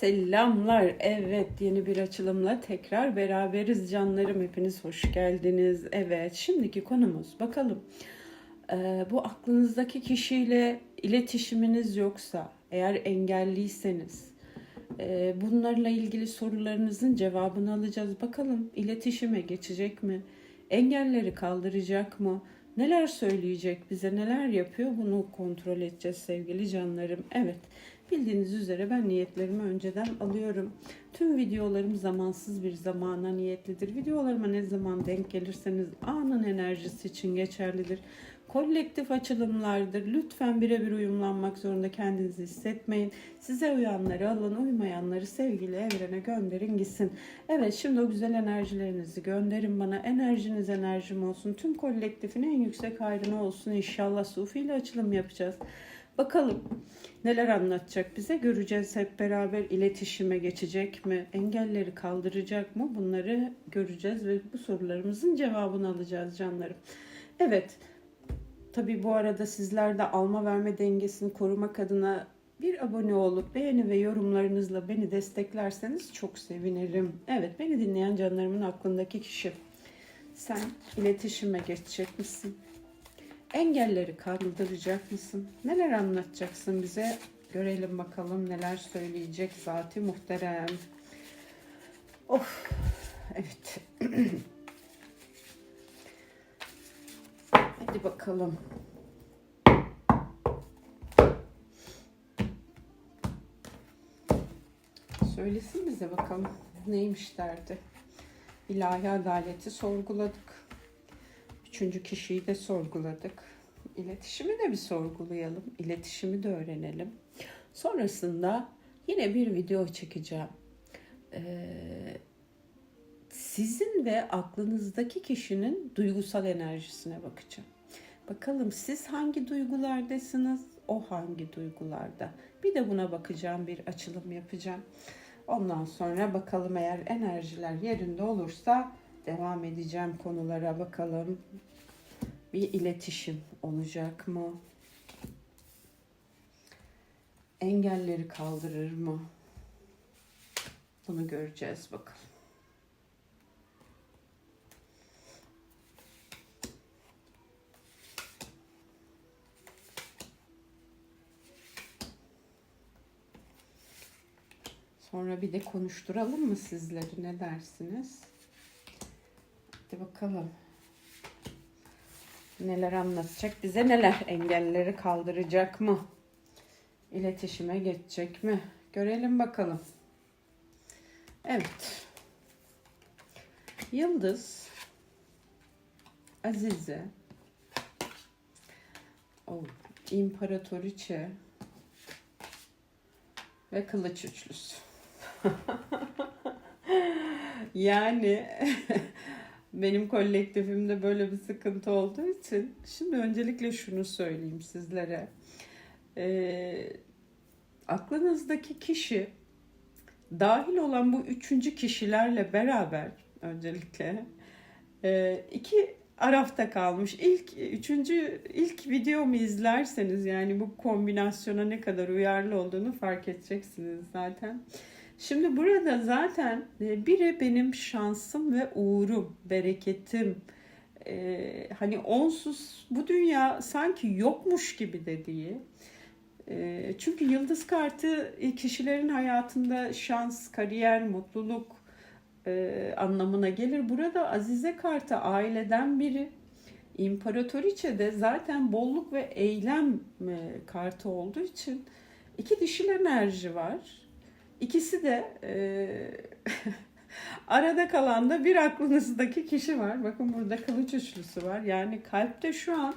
Selamlar. Evet, yeni bir açılımla tekrar beraberiz canlarım. Hepiniz hoş geldiniz. Evet, şimdiki konumuz bakalım. Ee, bu aklınızdaki kişiyle iletişiminiz yoksa, eğer engelliyseniz, e, bunlarla ilgili sorularınızın cevabını alacağız. Bakalım iletişime geçecek mi? Engelleri kaldıracak mı? Neler söyleyecek bize, neler yapıyor bunu kontrol edeceğiz sevgili canlarım. Evet, bildiğiniz üzere ben niyetlerimi önceden alıyorum. Tüm videolarım zamansız bir zamana niyetlidir. Videolarıma ne zaman denk gelirseniz anın enerjisi için geçerlidir. Kolektif açılımlardır. Lütfen birebir uyumlanmak zorunda kendinizi hissetmeyin. Size uyanları alın, uymayanları sevgili evrene gönderin gitsin. Evet şimdi o güzel enerjilerinizi gönderin bana. Enerjiniz enerjim olsun. Tüm kolektifin en yüksek hayrına olsun. İnşallah Sufi ile açılım yapacağız. Bakalım neler anlatacak bize göreceğiz hep beraber iletişime geçecek mi engelleri kaldıracak mı bunları göreceğiz ve bu sorularımızın cevabını alacağız canlarım. Evet tabi bu arada sizler de alma verme dengesini korumak adına bir abone olup beğeni ve yorumlarınızla beni desteklerseniz çok sevinirim. Evet beni dinleyen canlarımın aklındaki kişi sen iletişime geçecek misin? Engelleri kaldıracak mısın? Neler anlatacaksın bize? Görelim bakalım neler söyleyecek zati muhterem. Of, evet. Hadi bakalım. Söylesin bize bakalım neymiş derdi. İlahi adaleti sorguladık. Üçüncü kişiyi de sorguladık. İletişimi de bir sorgulayalım. İletişimi de öğrenelim. Sonrasında yine bir video çekeceğim. Ee, sizin ve aklınızdaki kişinin duygusal enerjisine bakacağım. Bakalım siz hangi duygulardasınız, o hangi duygularda. Bir de buna bakacağım, bir açılım yapacağım. Ondan sonra bakalım eğer enerjiler yerinde olursa devam edeceğim konulara bakalım. Bir iletişim olacak mı? Engelleri kaldırır mı? Bunu göreceğiz bakalım. Sonra bir de konuşturalım mı sizleri ne dersiniz? Bakalım. Neler anlatacak bize neler engelleri kaldıracak mı? İletişime geçecek mi? Görelim bakalım. Evet. Yıldız Azize o İmparatoriçe ve Kılıç Üçlüsü. yani benim kolektifimde böyle bir sıkıntı olduğu için şimdi öncelikle şunu söyleyeyim sizlere. Ee, aklınızdaki kişi dahil olan bu üçüncü kişilerle beraber öncelikle e, iki arafta kalmış. İlk üçüncü ilk videomu izlerseniz yani bu kombinasyona ne kadar uyarlı olduğunu fark edeceksiniz zaten. Şimdi burada zaten e, biri benim şansım ve uğurum, bereketim. Ee, hani onsuz bu dünya sanki yokmuş gibi dediği. Ee, çünkü yıldız kartı kişilerin hayatında şans, kariyer, mutluluk e, anlamına gelir. Burada Azize kartı aileden biri. İmparatoriçe de zaten bolluk ve eylem e, kartı olduğu için iki dişil enerji var. İkisi de e, arada kalan da bir aklınızdaki kişi var. Bakın burada kılıç üçlüsü var. Yani kalpte şu an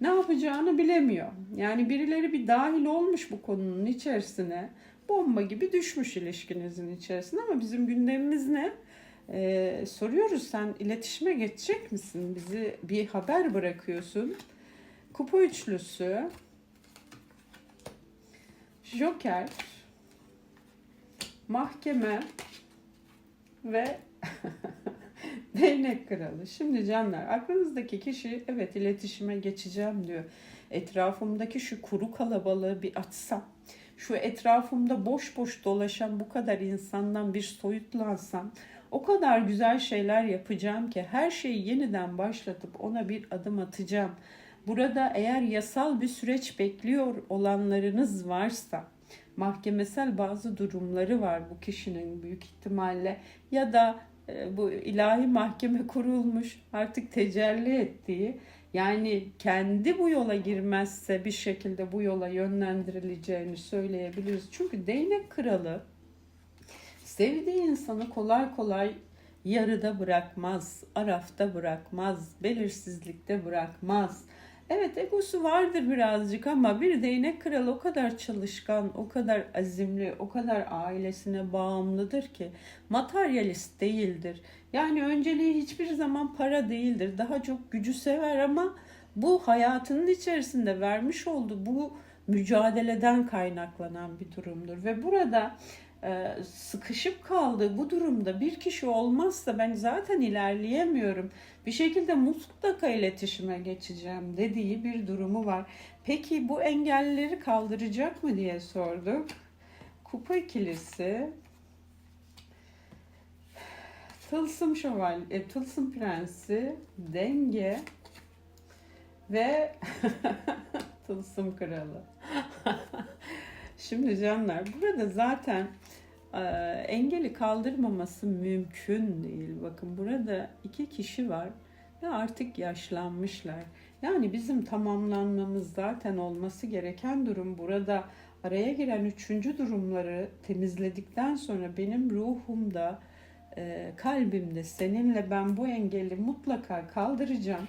ne yapacağını bilemiyor. Yani birileri bir dahil olmuş bu konunun içerisine. Bomba gibi düşmüş ilişkinizin içerisine ama bizim gündemimiz ne? Ee, soruyoruz sen iletişime geçecek misin? Bizi bir haber bırakıyorsun. Kupa üçlüsü. Joker mahkeme ve değnek kralı. Şimdi canlar aklınızdaki kişi evet iletişime geçeceğim diyor. Etrafımdaki şu kuru kalabalığı bir açsam, şu etrafımda boş boş dolaşan bu kadar insandan bir soyutlansam o kadar güzel şeyler yapacağım ki her şeyi yeniden başlatıp ona bir adım atacağım. Burada eğer yasal bir süreç bekliyor olanlarınız varsa mahkemesel bazı durumları var bu kişinin büyük ihtimalle ya da e, bu ilahi mahkeme kurulmuş artık tecelli ettiği yani kendi bu yola girmezse bir şekilde bu yola yönlendirileceğini söyleyebiliriz. Çünkü değnek kralı sevdiği insanı kolay kolay yarıda bırakmaz, arafta bırakmaz, belirsizlikte bırakmaz. Evet egosu vardır birazcık ama bir değnek kralı o kadar çalışkan, o kadar azimli, o kadar ailesine bağımlıdır ki materyalist değildir. Yani önceliği hiçbir zaman para değildir. Daha çok gücü sever ama bu hayatının içerisinde vermiş olduğu bu mücadeleden kaynaklanan bir durumdur. Ve burada sıkışıp kaldığı bu durumda bir kişi olmazsa ben zaten ilerleyemiyorum. Bir şekilde mutlaka iletişime geçeceğim dediği bir durumu var. Peki bu engelleri kaldıracak mı diye sorduk. Kupa ikilisi, Tılsım şövalye, e, tılsım prensi, denge ve tılsım kralı. Şimdi canlar burada zaten e, engeli kaldırmaması mümkün değil. Bakın burada iki kişi var ve artık yaşlanmışlar. Yani bizim tamamlanmamız zaten olması gereken durum burada araya giren üçüncü durumları temizledikten sonra benim ruhumda, e, kalbimde seninle ben bu engeli mutlaka kaldıracağım.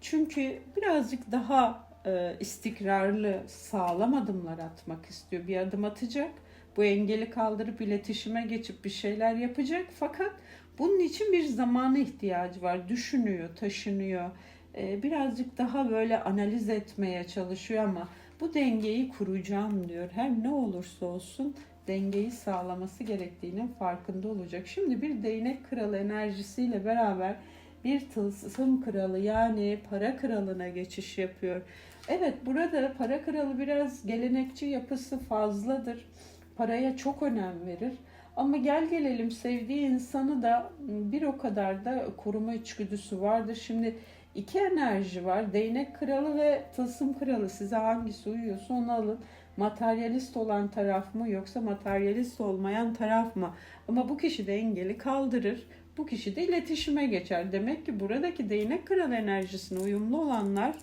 Çünkü birazcık daha e, istikrarlı, sağlam adımlar atmak istiyor. Bir adım atacak. Bu engeli kaldırıp iletişime geçip bir şeyler yapacak. Fakat bunun için bir zamana ihtiyacı var. Düşünüyor, taşınıyor. E, birazcık daha böyle analiz etmeye çalışıyor ama bu dengeyi kuracağım diyor. Her ne olursa olsun dengeyi sağlaması gerektiğinin farkında olacak. Şimdi bir değnek kralı enerjisiyle beraber bir tılsım kralı yani para kralına geçiş yapıyor. Evet burada para kralı biraz gelenekçi yapısı fazladır. Paraya çok önem verir. Ama gel gelelim sevdiği insanı da bir o kadar da koruma içgüdüsü vardır. Şimdi iki enerji var. Değnek kralı ve tılsım kralı. Size hangisi uyuyorsa onu alın. Materyalist olan taraf mı yoksa materyalist olmayan taraf mı? Ama bu kişi de engeli kaldırır. Bu kişi de iletişime geçer. Demek ki buradaki değnek kralı enerjisine uyumlu olanlar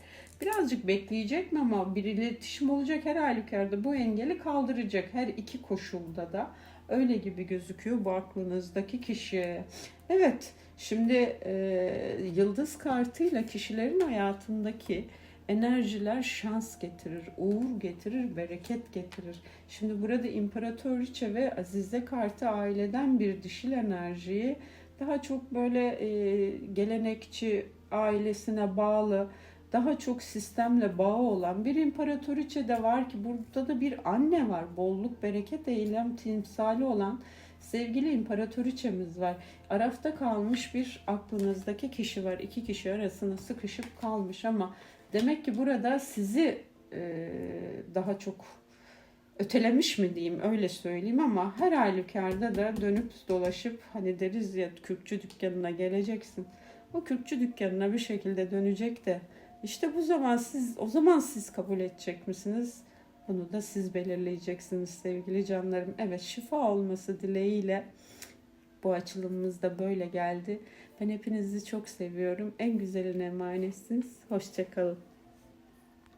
birazcık bekleyecek ama bir iletişim olacak her halükarda bu engeli kaldıracak her iki koşulda da öyle gibi gözüküyor bu aklınızdaki kişi. Evet şimdi e, yıldız kartıyla kişilerin hayatındaki enerjiler şans getirir, uğur getirir, bereket getirir. Şimdi burada imparatoriçe ve azize kartı aileden bir dişil enerjiyi daha çok böyle e, gelenekçi ailesine bağlı, daha çok sistemle bağı olan bir imparatoriçe de var ki burada da bir anne var. Bolluk, bereket, eylem timsali olan sevgili imparatoriçemiz var. Arafta kalmış bir aklınızdaki kişi var. İki kişi arasında sıkışıp kalmış ama demek ki burada sizi e, daha çok ötelemiş mi diyeyim öyle söyleyeyim ama her halükarda da dönüp dolaşıp hani deriz ya kürkçü dükkanına geleceksin. O kürkçü dükkanına bir şekilde dönecek de işte bu zaman siz o zaman siz kabul edecek misiniz? Bunu da siz belirleyeceksiniz sevgili canlarım. Evet şifa olması dileğiyle bu açılımımız da böyle geldi. Ben hepinizi çok seviyorum. En güzeline emanetsiniz. Hoşçakalın.